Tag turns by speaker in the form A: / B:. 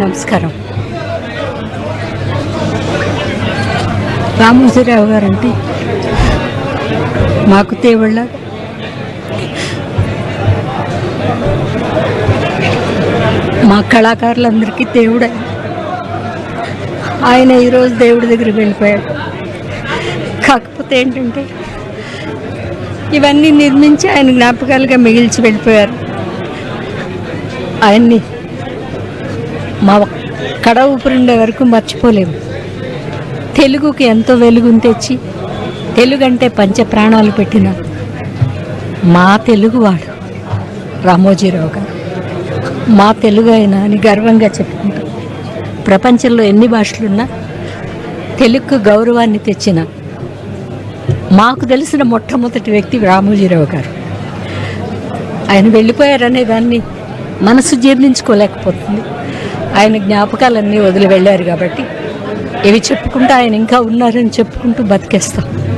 A: నమస్కారం. రామోజీరావు గారు అంటే మాకు దేవుళ్ళ మా కళాకారులందరికీ దేవుడే. ఆయన. ఆయన ఈరోజు దేవుడి దగ్గరికి వెళ్ళిపోయాడు. కాకపోతే ఏంటంటే ఇవన్నీ నిర్మించి ఆయన జ్ఞాపకాలుగా మిగిల్చి వెళ్ళిపోయారు. ఆయన్ని మా కడ ఊపిరిండే వరకు మర్చిపోలేము. తెలుగుకి ఎంతో వెలుగుని తెచ్చి తెలుగంటే పంచ ప్రాణాలు పెట్టిన మా తెలుగువాడు రామోజీరావు గారు. మా తెలుగు అయినా అని గర్వంగా చెప్పుకుంటాం. ప్రపంచంలో ఎన్ని భాషలున్నా తెలుగుకు గౌరవాన్ని తెచ్చిన మాకు తెలిసిన మొట్టమొదటి వ్యక్తి రామోజీరావు గారు. ఆయన వెళ్ళిపోయారనే దాన్ని మనసు జీర్ణించుకోలేకపోతుంది. ఆయన జ్ఞాపకాలన్నీ వదిలి వెళ్ళారు కాబట్టి ఇవి చెప్పుకుంటూ ఆయన ఇంకా ఉన్నారని చెప్పుకుంటూ బతికేస్తాం.